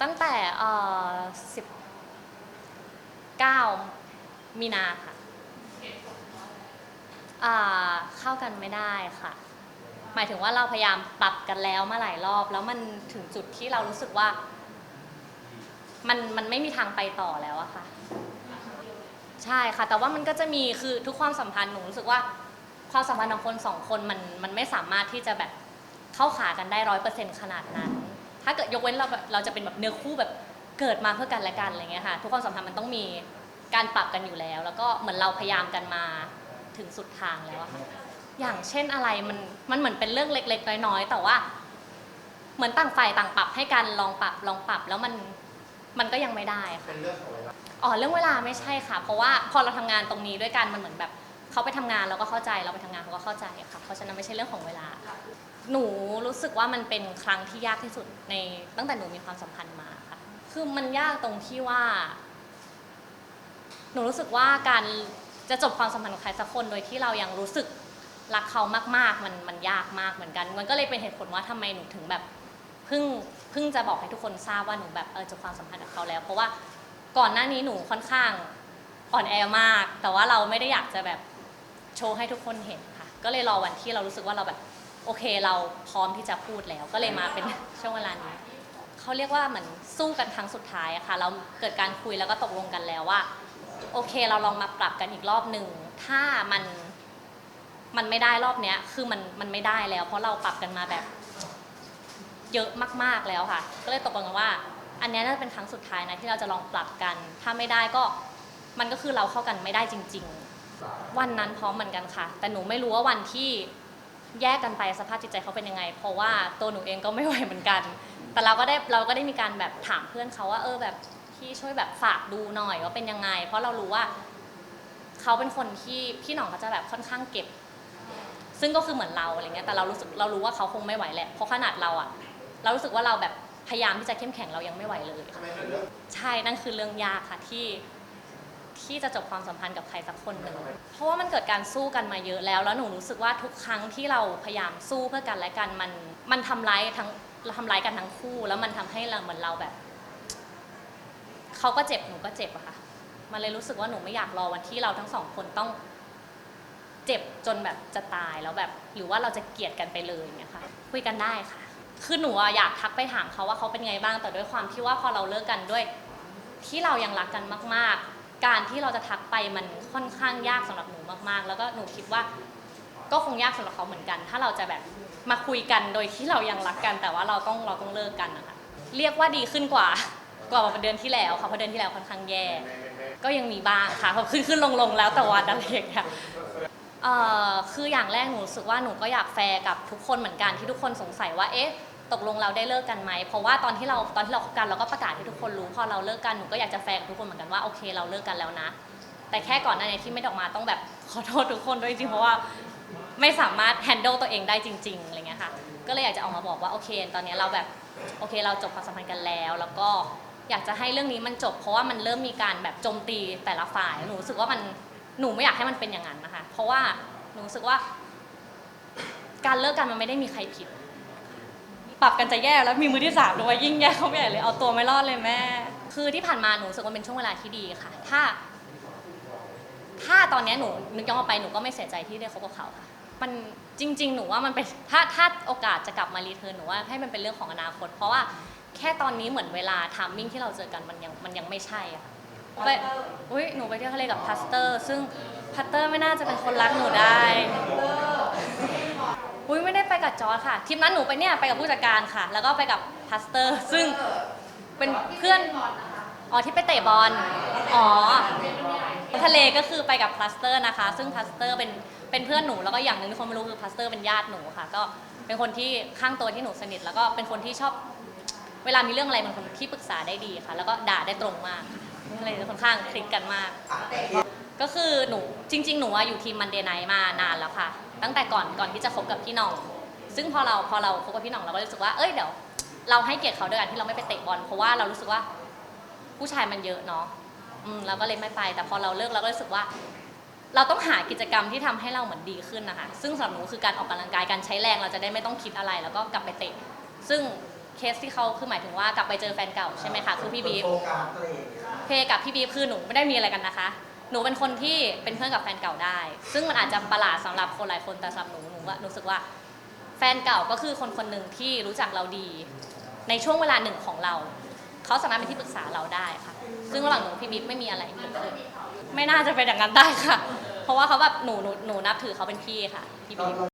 ตั้งแต่เอ่อสิบเก้ามีนาค่ะอ่าเข้ากันไม่ได้ค่ะ หมายถึงว่าเราพยายามปรับกันแล้วมาหลายรอบ แล้วมันถึงจุดที่เรารู้สึกว่า มันมันไม่มีทางไปต่อแล้วอะค่ะ ใช่ค่ะ แต่ว่ามันก็จะมีคือทุกความสัมพันธ์หนูรู้สึกว่าความสัมพันธ์ของคนสองคนมันมันไม่สามารถที่จะแบบเข้าขากันได้ร้อยเปอร์เซ็นต์ขนาดนั้น ถ้าเกิดยกเว้นเราแบบเราจะเป็นแบบเนื้อคู่แบบเกิดมาเพื่อกันและกันอะไรเงี้ยค่ะ ทุกความสัมพันธ์มันต้องมีการปรับกันอยู่แล้ว แล้วก็เหมือนเราพยายามกันมาถึงสุดทางแล้วอะค่ะ อย่างเช่นอะไรมันมันเหมือนเป็นเรื่องเล็ก ๆ น้อยๆแต่ว่า เหมือนต่างฝ่ายต่างปรับให้กันลองปรับลองปรับแล้วมันมันก็ยังไม่ได้ค่ะเป็นเรื่องของเวลาอ๋อเรื่องเวลาไม่ใช่ค่ะ เพราะว่าพอเราทำงานตรงนี้ด้วยกันมันเหมือนแบบ เขาไปทำงานเราก็เข้าใจเราไปทำงานเขาก็เข้าใจค่ะเพราะฉะนั้นไม่ใช่เรื่องของเวลา หนูรู้สึกว่ามันเป็นครั้งที่ยากที่สุดในตั้งแต่หนูมีความสัมพันธ์มาค่ะคือมันยากตรงที่ว่า หนูรู้สึกว่าการจะจบความสัมพันธ์กับใครสักคนโดยที่เรายังรู้สึกรักเขามากๆ มันมันยากมากเหมือนกัน มันก็เลยเป็นเหตุผลว่าทำไมหนูถึงแบบเพิ่งเพิ่งจะบอกให้ทุกคนทราบว่าหนูแบบเออจบความสัมพันธ์กับเขาแล้ว เพราะว่าก่อนหน้านี้หนูค่อนข้างอ่อนแอมาก แต่ว่าเราไม่ได้อยากจะแบบ โชว์ให้ทุกคนเห็นค่ะ ก็เลยรอวันที่เรารู้สึกว่าเราแบบโอเคเราพร้อมที่จะพูดแล้วก็เลยมาเป็น ช่วงเวลานี้เขาเรียกว่าเหมือนสู้กันครั้งสุดท้ายอะค่ะ เราเกิดการคุยแล้วก็ตกลงกันแล้วว่า โอเคเราลองมาปรับกันอีกรอบหนึ่งถ้ามันมันไม่ได้รอบเนี้ยคือมันมันไม่ได้แล้ว เพราะเราปรับกันมาแบบ เยอะมากๆแล้วค่ะ ก็เลยตกลงกันว่า อันเนี้ยน่าจะเป็นครั้งสุดท้ายนะที่เราจะลองปรับกัน ถ้าไม่ได้ก็มันก็คือเราเข้ากันไม่ได้จริง ๆ วันนั้นพร้อมเหมือนกันค่ะ แต่หนูไม่รู้ว่าวันที่แยกกันไปสภาพจิตใจเขาเป็นยังไง เพราะว่าตัวหนูเองก็ไม่ไหวเหมือนกัน แต่เราก็ได้เราก็ได้มีการแบบถามเพื่อนเขาว่า เออแบบพี่ช่วยแบบฝากดูหน่อยว่าเป็นยังไง เพราะเรารู้ว่าเขาเป็นคนที่พี่หน่องเขาจะแบบค่อนข้างเก็บ ซึ่งก็คือเหมือนเราอะไรเงี้ยแต่เรารู้สึกเรารู้ว่าเขาคงไม่ไหวแหละเพราะขนาดเราอะเรารู้สึกว่าเราแบบพยายามที่จะเข้มแข็งเรายังไม่ไหวเลยทำไมถึงเลือกใช่นั่นคือเรื่องยากค่ะที่ ที่จะจบความสัมพันธ์กับใครสักคนหนึ่ง เพราะว่ามันเกิดการสู้กันมาเยอะแล้ว แล้วหนูรู้สึกว่าทุกครั้งที่เราพยายามสู้เพื่อกันและกันมันมันทำร้ายทั้งทำร้ายกันทั้งคู่ แล้วมันทำให้เราเหมือนเราแบบเขาก็เจ็บหนูก็เจ็บอะค่ะ มันเลยรู้สึกว่าหนูไม่อยากรอวันที่เราทั้งสองคนต้อง เจ็บจนแบบจะตายแล้วแบบ หรือว่าเราจะเกลียดกันไปเลยเนี่ยค่ะคุยกันได้ค่ะ คือหนูอะอยากทักไปถามเขาว่าเขาเป็นไงบ้างแต่ด้วยความที่ว่าพอเราเลิกกันด้วย ที่เรายังรักกันมาก ๆ การที่เราจะทักไปมันค่อนข้างยากสำหรับหนูมากๆ แล้วก็หนูคิดว่าก็คงยากสำหรับเขาเหมือนกัน ถ้าเราจะแบบมาคุยกันโดยที่เรายังรักกัน แต่ว่าเราต้องเราต้องเลิกกันนะคะเรียกว่าดีขึ้นกว่ากว่าเดือนที่แล้วค่ะเพราะเดือนที่แล้วค่อนข้างแย่ ก็ยังมีบ้างค่ะเพราะขึ้นขึ้นลงลงแล้วแต่วันอะไรอย่างเงี้ยเอ่อคืออย่างแรกหนูรู้สึกว่าหนูก็อยากแฟร์กับทุกคนเหมือนกันที่ทุกคนสงสัยว่าเอ๊ะ ตกลงเราได้เลิกกันไหม เพราะว่าตอนที่เราตอนที่เราคบกันเราก็ประกาศให้ทุกคนรู้ พอเราเลิกกันหนูก็อยากจะแฟร์กับทุกคนเหมือนกันว่าโอเคเราเลิกกันแล้วนะ แต่แค่ก่อนหน้านี้ที่ไม่ได้ออกมาต้องแบบขอโทษทุกคนด้วยจริงๆเพราะว่าไม่สามารถ handle ตัวเองได้จริงๆอะไรเงี้ยค่ะ ก็เลยอยากจะออกมาบอกว่าโอเค ตอนนี้เราแบบโอเคเราจบความสัมพันธ์กันแล้ว แล้วก็อยากจะให้เรื่องนี้มันจบ เพราะว่ามันเริ่มมีการแบบโจมตีแต่ละฝ่ายหนูรู้สึกว่ามันหนูไม่อยากให้มันเป็นอย่างนั้นนะคะ เพราะว่าหนูรู้สึกว่า การเลิกกันมันไม่ได้มีใครผิด ปรับกันจะแย่แล้วมีมือที่สามด้วยยิ่งแย่เข้าไปใหญ่เลยเอาตัวไม่รอดเลยแม่ คือที่ผ่านมาหนูรู้สึกว่าเป็นช่วงเวลาที่ดีค่ะ ถ้า ถ้าตอนเนี้ยหนูนึกย้อนกลับไปหนูก็ไม่เสียใจที่ได้คบกับเขาค่ะ มันจริง ๆ หนูว่ามันเป็นถ้าถ้าโอกาสจะกลับมารีเทิร์นหนูว่าให้มันเป็นเรื่องของอนาคต เพราะว่าแค่ตอนนี้เหมือนเวลาทามมิ่งที่เราเจอกันมันยังมันยังไม่ใช่อะค่ะไปอุ้ยหนูไปเที่ยวทะเลกับพัสเตอร์ ซึ่งพัสเตอร์ไม่น่าจะเป็นคนรักหนูได้อุ้ยไม่ได้ไป กับจอร์จค่ะทริปนั้นหนูไปเนี่ยไปกับผู้จัดการค่ะ แล้วก็ไปกับพัสเตอร์ ซึ่งเป็นเพื่อนอ๋อที่ไปเตะบอลอ๋อทะเลก็คือไปกับพลัสเตอร์นะคะ ซึ่งพลัสเตอร์เป็นเป็นเพื่อนหนูแล้วก็อย่างหนึ่งที่คนไม่รู้คือพลัสเตอร์เป็นญาติหนูค่ะ ก็เป็นคนที่ข้างตัวที่หนูสนิท แล้วก็เป็นคนที่ชอบเวลามีเรื่องอะไรเป็นคนที่ปรึกษาได้ดีค่ะ แล้วก็ด่าได้ตรงมากค่ะเลยค่อนข้างคลิกกันมาก ก็คือหนูจริง ๆ หนูอยู่ทีมมันเดย์ไนมานานแล้วค่ะ ตั้งแต่ก่อนก่อนที่จะคบกับพี่น้อง ซึ่งพอเราพอเราคบกับพี่หน้องเราก็รู้สึกว่าเอ้ยเดี๋ยวเราให้เกียรติเขาด้วยกันที่เราไม่ไปเตะบอลเพราะว่าเรารู้สึกว่าผู้ชายมันเยอะเนาะอืมเราก็เลยไม่ไป แต่พอเราเลิกเราก็รู้สึกว่า เราต้องหากิจกรรมที่ทำให้เราเหมือนดีขึ้นนะคะซึ่งสำหรับหนูคือการออกกำลังกายการใช้แรงเราจะได้ไม่ต้องคิดอะไรแล้วก็กลับไปเตะ ซึ่งเคสที่เขาคือหมายถึงว่ากลับไปเจอแฟนเก่าใช่ไหมคะคือพี่บีฟโฟกัสอะไรอย่างเงี้ยเพกับพี่บีฟคือหนูไม่ได้มีอะไรกันนะคะ หนูเป็นคนที่เป็นเพื่อนกับแฟนเก่าได้ ซึ่งมันอาจจะประหลาดสำหรับคนหลายคนแต่สำหรับหนูหนูว่ารู้สึกว่า แฟนเก่าก็คือคนคนหนึ่งที่รู้จักเราดี ในช่วงเวลาหนึ่งของเรา เขาสามารถเป็นที่ปรึกษาเราได้ค่ะ ซึ่งระหว่างหนูพี่บิ๊กไม่มีอะไรเกิดขึ้นไม่น่าจะเป็นอย่างนั้นได้ค่ะ เพราะว่าเขาแบบหนูหนูหนูนับถือเขาเป็นพี่ค่ะพี่บิ๊ก